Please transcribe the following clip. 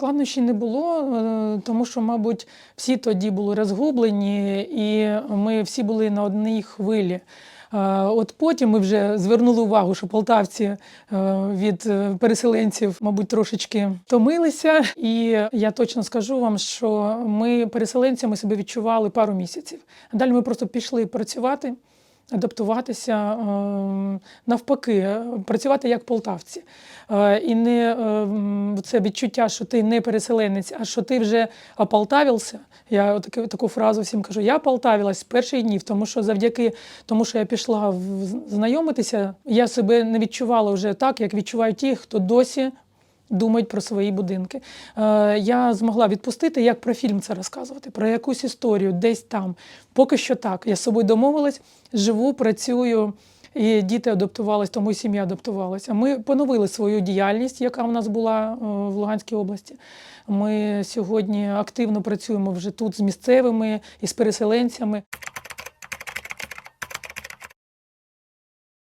Складнощів не було, е, тому що, мабуть, всі тоді були розгублені, і ми всі були на одній хвилі. Е, От потім ми вже звернули увагу, що полтавці е, від переселенців, мабуть, трошечки втомилися. І я точно скажу вам, що ми переселенцями себе відчували пару місяців. Далі ми просто пішли працювати. Адаптуватися е, навпаки, е, працювати як полтавці. Е, І не це відчуття, що ти не переселенець, а що ти вже ополтавився. Я таку, таку фразу всім кажу: я ополтавилась з перших днів, тому що завдяки тому, що я пішла знайомитися, я себе не відчувала вже так, як відчувають ті, хто досі думають про свої будинки. Е, я змогла відпустити, як про фільм це розказувати, про якусь історію десь там. Поки що так. Я з собою домовилась, живу, працюю. І діти адаптувалися, тому і сім'я адаптувалася. Ми поновили свою діяльність, яка у нас була е, в Луганській області. Ми сьогодні активно працюємо вже тут з місцевими і з переселенцями.